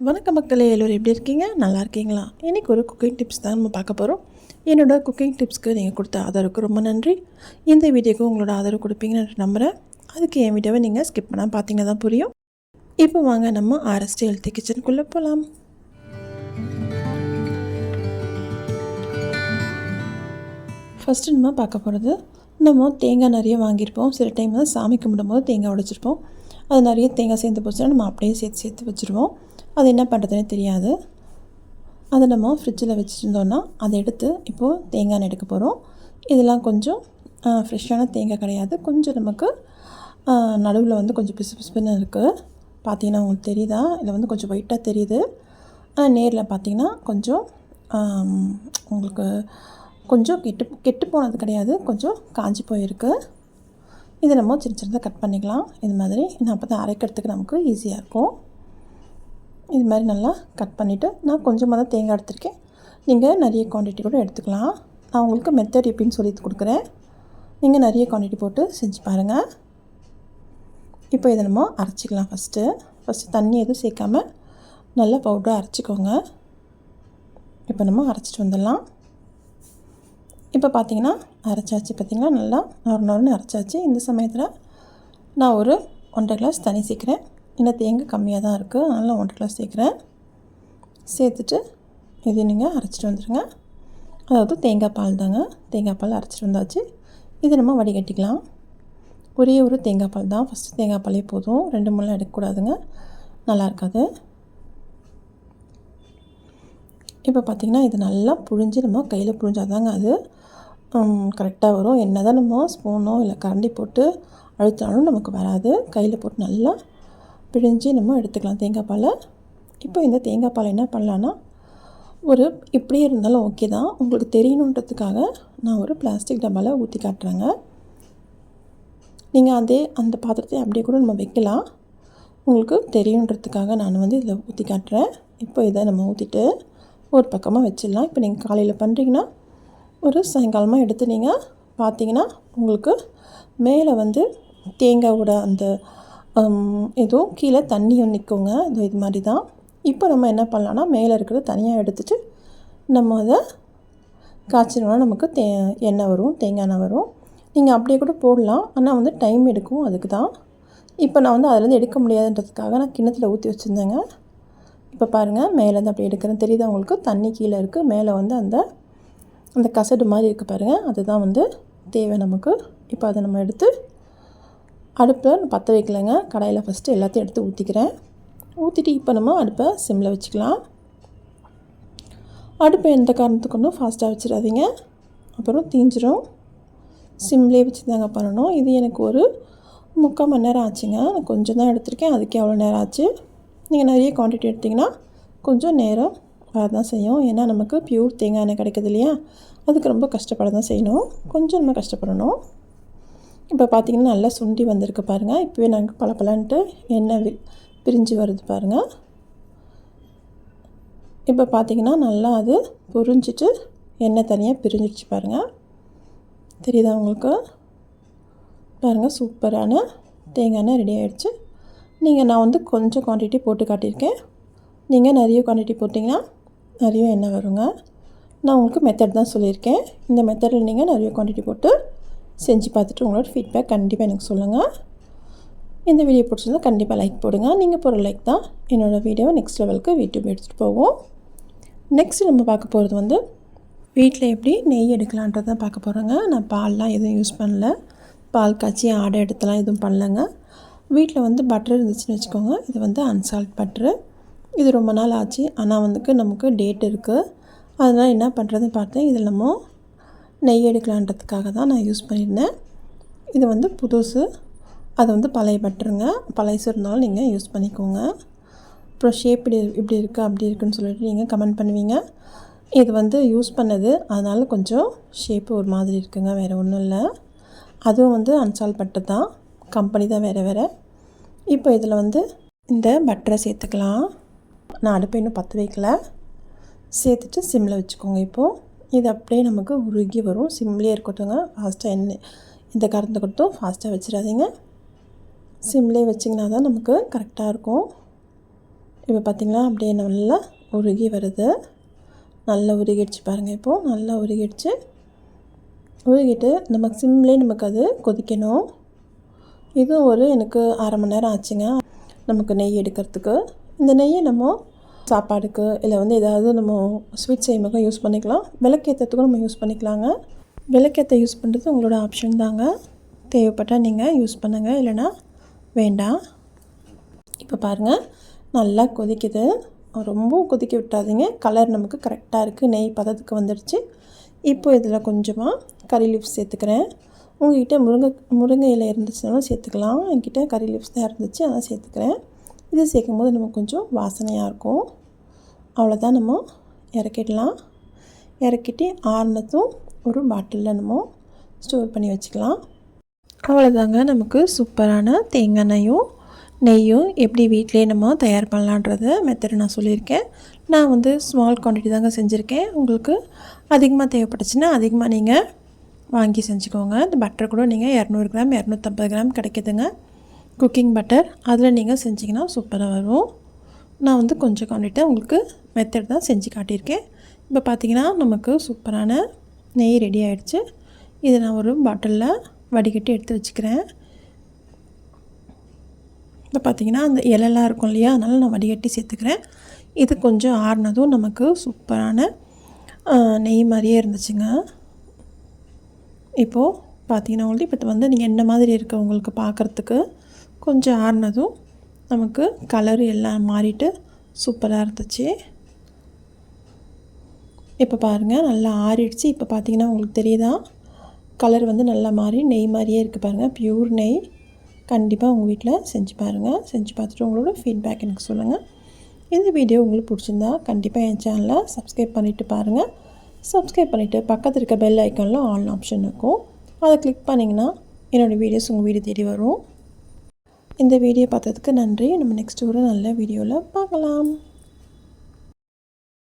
வணக்கம் மக்களே எல்லோரும் எப்படி இருக்கீங்க? நல்லா இருக்கீங்களா? இன்றைக்கி ஒரு குக்கிங் டிப்ஸ் தான் நம்ம பார்க்க போகிறோம் என்னோடய குக்கிங் டிப்ஸ்க்கு நீங்கள் கொடுத்த ஆதரவுக்கு ரொம்ப நன்றி. இந்த வீடியோக்கு உங்களோட ஆதரவு கொடுப்பீங்கன்னு நம்புகிறேன் அதுக்கு என் வீடியோவை நீங்கள் ஸ்கிப் பண்ணால் பார்த்தீங்கன்னா தான் புரியும். இப்போ வாங்க நம்ம ஆர்எஸ்டி ஹெல்த்தி கிச்சனுக்குள்ளே போகலாம் ஃபஸ்ட்டு நம்ம பார்க்க போகிறது நம்ம தேங்காய் நிறைய வாங்கியிருப்போம். சில டைம் வந்து சாமி கும்பிடும்போது தேங்காய் உடைச்சிருப்போம். அது நிறைய தேங்காய் சேர்த்து போச்சுன்னா நம்ம அப்படியே சேர்த்து சேர்த்து வச்சுருவோம். அது என்ன பண்ணுறதுனே தெரியாது. அதை நம்ம ஃப்ரிட்ஜில் வச்சுருந்தோன்னா அதை எடுத்து இப்போது தேங்காய் எண்ணெய் எடுக்க போகிறோம் இதெல்லாம் கொஞ்சம் ஃப்ரெஷ்ஷான தேங்காய் கிடையாது. கொஞ்சம் நமக்கு நடுவில் வந்து கொஞ்சம் பிசு பிசுப்புன்னு இருக்குது பார்த்தீங்கன்னா உங்களுக்கு தெரியுதா? இதில் வந்து கொஞ்சம் ஒயிட்டாக தெரியுது. ஆனால் நேரில் பார்த்தீங்கன்னா கொஞ்சம் உங்களுக்கு கொஞ்சம் கெட்டு கெட்டு போனது கிடையாது. கொஞ்சம் காஞ்சி போயிருக்கு. இதை நம்ம சின்ன சின்னதாக கட் பண்ணிக்கலாம். இது மாதிரி நான் அப்போ தான் அரைக்கிறதுக்கு நமக்கு ஈஸியாக இருக்கும். இது மாதிரி நல்லா கட் பண்ணிவிட்டு நான் கொஞ்சமாக தான் தேங்காய் எடுத்திருக்கேன். நீங்கள் நிறைய குவான்டிட்டி கூட எடுத்துக்கலாம். நான் உங்களுக்கு மெத்தட் எப்படின்னு சொல்லி கொடுக்குறேன். நீங்கள் நிறைய குவான்டிட்டி போட்டு செஞ்சு பாருங்கள் இப்போ இதை நம்ம அரைச்சிக்கலாம் ஃபஸ்ட்டு ஃபஸ்ட்டு தண்ணி எதுவும் சேர்க்காமல் நல்லா பவுடராக அரைச்சிக்கோங்க. இப்போ நம்ம அரைச்சிட்டு வந்துடலாம். இப்போ பார்த்தீங்கன்னா அரைச்சாச்சு பார்த்தீங்கன்னா நல்லா நொறு நொறுன்னு அரைச்சாச்சு. இந்த சமயத்தில் நான் ஒரு ஒன்றரை கிளாஸ் தண்ணி சேர்க்குறேன். இன்னும் தேங்காய் கம்மியாக தான் இருக்குது அதனால் ஒன்றரை கிளாஸ் சேர்க்குறேன். சேர்த்துட்டு இது நீங்கள் அரைச்சிட்டு வந்துடுங்க அதாவது தேங்காய் பால் தாங்க. தேங்காய் பால் அரைச்சிட்டு வந்தாச்சு. இது நம்ம வடிகட்டிக்கலாம். ஒரே ஒரு தேங்காய் பால் தான். ஃபஸ்ட்டு தேங்காய் பாலே போதும். ரெண்டு மூணுலாம் எடுக்கக்கூடாதுங்க. நல்லா இருக்காது. இப்போ பார்த்திங்கன்னா இது நல்லா புழிஞ்சு நம்ம கையில் புழிஞ்சாதாங்க அது. கரெக்டாக வரும். என்ன தான் நம்ம ஸ்பூனோ இல்லை கரண்டி போட்டு அழுத்தாலும் நமக்கு வராது. கையில் போட்டு நல்லா பிழிஞ்சு நம்ம எடுத்துக்கலாம் தேங்காய் பாலை. இப்போ இந்த தேங்காய் பாலை என்ன பண்ணலான்னா ஒரு இப்படியே இருந்தாலும் ஓகே தான். உங்களுக்கு தெரியணுன்றதுக்காக நான் ஒரு பிளாஸ்டிக் டப்பாவில் ஊற்றி காட்டுறேங்க. நீங்கள் அதே அந்த பாத்திரத்தை அப்படியே கூட நம்ம வைக்கலாம். உங்களுக்கு தெரியுன்றதுக்காக நான் வந்து இதில் ஊற்றி காட்டுறேன். இப்போ இதை நம்ம ஊற்றிட்டு ஒரு பக்கமாக வச்சிடலாம். இப்போ நீங்கள் காலையில் பண்ணுறீங்கன்னா ஒரு சாயங்காலமாக எடுத்து நீங்கள் பார்த்தீங்கன்னா உங்களுக்கு மேலே வந்து தேங்காவோட அந்த இதுவும் கீழே தண்ணியும் நிற்குங்க இது இது மாதிரி தான் இப்போ நம்ம என்ன பண்ணலாம்னா மேலே இருக்கிறத தனியாக எடுத்துட்டு நம்ம அதை காய்ச்சினோன்னா நமக்கு தே எண்ணெய் வரும் தேங்காய் எண்ணெய் வரும். நீங்கள் அப்படியே கூட போடலாம். ஆனால் வந்து டைம் எடுக்கும். அதுக்கு தான் இப்போ நான் வந்து அதுலேருந்து எடுக்க முடியாதுன்றதுக்காக நான் கிண்ணத்தில் ஊற்றி வச்சுருந்தேங்க. இப்போ பாருங்கள் மேலேருந்து அப்படி எடுக்கிறேன். தெரியுதா உங்களுக்கு? தண்ணி கீழே இருக்குது மேலே வந்து அந்த அந்த கசடு மாதிரி இருக்குது பாருங்கள் அதுதான் வந்து தேவை நமக்கு. இப்போ அதை நம்ம எடுத்து அடுப்பில் பற்ற வைக்கலைங்க. கடாயில் ஃபஸ்ட்டு எல்லாத்தையும் எடுத்து ஊற்றிக்கிறேன் ஊற்றிட்டு இப்போ நம்ம அடுப்பை சிம்மில் வச்சுக்கலாம். அடுப்பை எந்த காரணத்துக்கு ஒன்றும் ஃபாஸ்ட்டாக வச்சிடாதீங்க. அப்புறம் தீஞ்சிரும். சிம்லேயே வச்சு தாங்க பண்ணணும். இது எனக்கு ஒரு முக்கால் மணி நேரம் ஆச்சுங்க. நான் கொஞ்சம் தான் எடுத்திருக்கேன். அதுக்கே அவ்வளோ நேரம் ஆச்சு. நீங்கள் நிறைய குவான்டிட்டி எடுத்திங்கன்னா கொஞ்சம் நேரம் வரதான் செய்யும். ஏன்னா நமக்கு பியூர் தேங்காய் எண்ணெய் கிடைக்குது இல்லையா? அதுக்கு ரொம்ப கஷ்டப்பட தான் செய்யணும். கொஞ்சம் நம்ம கஷ்டப்படணும். இப்போ பார்த்தீங்கன்னா நல்லா சுண்டி வந்திருக்கு பாருங்கள் இப்போவே நாங்கள் பல பலன்ட்டு எண்ணெய் பிரிஞ்சு வருது பாருங்கள் இப்போ பார்த்தீங்கன்னா நல்லா அது புரிஞ்சிட்டு எண்ணெய் தனியாக பிரிஞ்சிடுச்சு பாருங்கள் தெரியுதா உங்களுக்கு? பாருங்கள் சூப்பரான தேங்காய் எண்ணெய் ரெடி ஆகிடுச்சு நீங்கள் நான் வந்து கொஞ்சம் குவான்டிட்டி போட்டு காட்டியிருக்கேன். நீங்கள் நிறைய குவான்டிட்டி போட்டிங்கன்னா நிறைய எண்ணெய் வருங்க. நான் உங்களுக்கு மெத்தட் தான் சொல்லியிருக்கேன். இந்த மெத்தடில் நீங்கள் நிறைய குவான்டிட்டி போட்டு செஞ்சு பார்த்துட்டு உங்களோட ஃபீட்பேக் கண்டிப்பாக எனக்கு சொல்லுங்கள் இந்த வீடியோ பிடிச்சிருந்தா கண்டிப்பாக லைக் போடுங்க. நீங்கள் போகிற லைக் தான் என்னோடய வீடியோவை நெக்ஸ்ட் லெவலுக்கு யூடியூப் எடுத்துகிட்டு போவோம். நெக்ஸ்ட் நம்ம பார்க்க போகிறது வந்து வீட்டில் எப்படி நெய் எடுக்கலான்றதை பார்க்க போகிறோங்க நான் பால்லாம் எதுவும் யூஸ் பண்ணல. பால் காய்ச்சி ஆடை எடுத்துலாம் எதுவும் பண்ணலங்க. வீட்டில் வந்து பட்டர் இருந்துச்சுன்னு வச்சுக்கோங்க. இது வந்து அன்சால்ட் பட்டரு இது ரொம்ப நாள் ஆச்சு. ஆனால் வந்துக்கு நமக்கு டேட் இருக்குது அதனால் என்ன பண்ணுறதுன்னு பார்த்தேன். இதில் நம்ம நெய் எடுக்கலான்றதுக்காக தான் நான் யூஸ் பண்ணியிருந்தேன். இது வந்து புதுசு. அது வந்து பழைய பட்டருங்க பழையசு இருந்தாலும் நீங்கள் யூஸ் பண்ணிக்கோங்க. அப்புறம் ஷேப் இப்படி இப்படி இருக்குது அப்படி இருக்குன்னு சொல்லிட்டு நீங்கள் கமெண்ட் பண்ணுவீங்க. இது வந்து யூஸ் பண்ணது. அதனால் கொஞ்சம் ஷேப்பு ஒரு மாதிரி இருக்குங்க. வேறு ஒன்றும் இல்லை. அதுவும் வந்து அன்சால் பட்டு தான். கம்பெனி தான் வேறு வேறு. இப்போ இதில் வந்து இந்த பட்டரை சேர்த்துக்கலாம். நான் அடுப்பை இன்னும் பற்ற வைக்கல. சேர்த்துட்டு சிம்மில் வச்சுக்கோங்க இப்போது இது அப்படியே நமக்கு உருகி வரும். சிம்லேயே இருக்கட்டுங்க ஃபாஸ்ட்டாக எண்ணெய் இந்த கறந்து கொடுத்தும் ஃபாஸ்ட்டாக வச்சிடாதீங்க. சிம்லேயே வச்சிங்கன்னா தான் நமக்கு கரெக்டாக இருக்கும். இப்போ பார்த்திங்களா அப்படியே நல்லா உருகி வருது. நல்லா உருகிடுச்சு பாருங்கள் இப்போது நல்லா உருகிடுச்சு. உருகிட்டு நமக்கு சிம்லேயே நமக்கு அது கொதிக்கணும். இது ஒரு எனக்கு அரை மணி நேரம் ஆச்சுங்க. நமக்கு நெய் எடுக்கிறதுக்கு. இந்த நெய்யை நம்ம சாப்பாடுக்கு இல்லை வந்து ஏதாவது நம்ம ஸ்வீட் செய்யும்போது யூஸ் பண்ணிக்கலாம். விளக்கேற்றத்துக்கும் நம்ம யூஸ் பண்ணிக்கலாங்க. விளக்கேற்ற யூஸ் பண்ணுறது உங்களோட ஆப்ஷன் தாங்க. தேவைப்பட்டால் நீங்கள் யூஸ் பண்ணுங்கள் இல்லைனா வேண்டாம். இப்போ பாருங்கள் நல்லா கொதிக்குது. ரொம்ப கொதிக்க விட்டாதீங்க. கலர் நமக்கு கரெக்டாக இருக்குது நெய் பதத்துக்கு வந்துடுச்சு. இப்போ இதில் கொஞ்சமாக கறி லீஃப் சேர்த்துக்கிறேன். உங்கள்கிட்ட முருங்கை முருங்கை இலை இருந்துச்சுனாலும் சேர்த்துக்கலாம். என்கிட்ட கறி லீவ்ஸ் தான் இருந்துச்சு அதான் சேர்த்துக்கிறேன். இது சேர்க்கும் போது நமக்கு கொஞ்சம் வாசனையாக இருக்கும். அவ்வளோதான் நம்ம இறக்கிடலாம். இறக்கிட்டு ஆறுனதும் ஒரு பாட்டிலில் நம்ம ஸ்டோர் பண்ணி வச்சுக்கலாம். அவ்வளோதாங்க நமக்கு சூப்பரான தேங்காய் எண்ணெயும் நெய்யும் எப்படி வீட்டிலே நம்ம தயார் பண்ணலான்றத மெத்தட் நான் சொல்லியிருக்கேன். நான் வந்து ஸ்மால் குவான்டிட்டி தாங்க செஞ்சுருக்கேன். உங்களுக்கு அதிகமாக தேவைப்பட்டுச்சுன்னா அதிகமாக நீங்கள் வாங்கி செஞ்சுக்கோங்க. இந்த பட்டர் கூட நீங்கள் இரநூறு கிராம் இரநூத்தம்பது கிராம் கிடைக்கிதுங்க. குக்கிங் பட்டர் அதில் நீங்கள் செஞ்சிங்கன்னா சூப்பராக வரும். நான் வந்து கொஞ்சம் கொண்டுட்டு உங்களுக்கு மெத்தட் தான் செஞ்சு காட்டியிருக்கேன். இப்போ பார்த்திங்கன்னா நமக்கு சூப்பரான நெய் ரெடி ஆகிடுச்சு இதை நான் ஒரு பாட்டிலில் வடிகட்டி எடுத்து வச்சுக்கிறேன். இப்போ பார்த்திங்கன்னா அந்த இலெல்லாம் இருக்கும் இல்லையா? அதனால் நான் வடிகட்டி சேர்த்துக்கிறேன். இது கொஞ்சம் ஆறுனதும் நமக்கு சூப்பரான நெய் மாதிரியே இருந்துச்சுங்க. இப்போது பார்த்தீங்கன்னா உங்களுக்கு இப்போ வந்து நீங்கள் என்ன மாதிரி இருக்க உங்களுக்கு பார்க்குறதுக்கு கொஞ்சம் ஆறுனதும் நமக்கு கலர் எல்லாம் மாறிட்டு சூப்பராக இருந்துச்சு. இப்போ பாருங்கள் நல்லா ஆறிடுச்சு. இப்போ பார்த்தீங்கன்னா உங்களுக்கு தெரியுதா? கலர் வந்து நல்லா மாறி நெய் மாதிரியே இருக்குது பாருங்கள் ப்யூர் நெய். கண்டிப்பாக உங்கள் வீட்டில் செஞ்சு பாருங்கள் செஞ்சு பார்த்துட்டு உங்களோட ஃபீட்பேக் எனக்கு சொல்லுங்கள் இந்த வீடியோ உங்களுக்கு பிடிச்சிருந்தா கண்டிப்பாக என் சேனலை சப்ஸ்கிரைப் பண்ணிவிட்டு பாருங்கள் சப்ஸ்கிரைப் பண்ணிவிட்டு பக்கத்தில் இருக்க பெல் ஐக்கனில் ஆன் ஆப்ஷன் இருக்கும். அதை கிளிக் பண்ணிங்கன்னா என்னோடய வீடியோஸ் உங்கள் வீடு தேடி வரும். இந்த வீடியோ பார்த்ததுக்கு நன்றி. நம்ம நெக்ஸ்ட் ஒரு நல்ல வீடியோவில் பார்க்கலாம்.